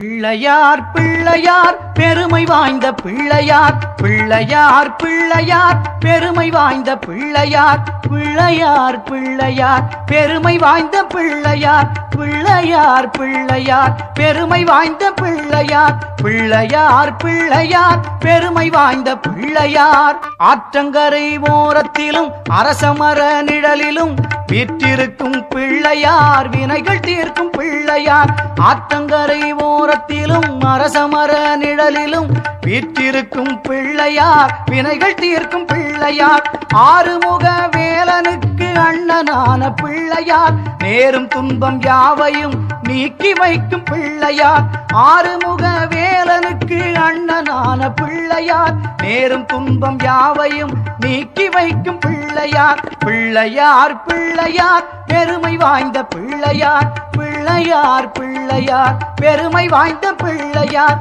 பிள்ளையார் பிள்ளையார். பெருமை வாய்ந்த பிள்ளையார் பிள்ளையார் பிள்ளையார். பெருமை வாய்ந்த பிள்ளையார் பிள்ளையார் பிள்ளையார். பெருமை வாய்ந்த பிள்ளையார் பிள்ளையார் பிள்ளையார். பெருமை வாய்ந்த பிள்ளையார் பிள்ளையார் பிள்ளையார். பெருமை வாய்ந்த பிள்ளையார். ஆற்றங்கரை ஓரத்திலும் அரசமர நிழலிலும் வீற்றிருக்கும் பிள்ளையார். வினைகள் தீர்க்கும் பிள்ளையார். ஆற்றங்கரை ஓரத்திலும் அரசமர நிழலிலும் வீற்றிருக்கும் பிள்ளையார் வினைகள் தீர்க்கும் பிள்ளையார் ஆறுமுக வேலனுக்கு அண்ணனான பிள்ளையார் நேரும் துன்பம் யாவையும் நீக்கி வைக்கும் பிள்ளையார் ஆறுமுக வேலனுக்கு அண்ணனான பிள்ளையார் நேரும் துன்பம் யாவையும் நீக்கி வைக்கும் பிள்ளையார் பிள்ளையார் பிள்ளையார் பெருமை வாய்ந்த பிள்ளையார் பிள்ளையார் பிள்ளையார் பெருமை வாய்ந்த பிள்ளையார்.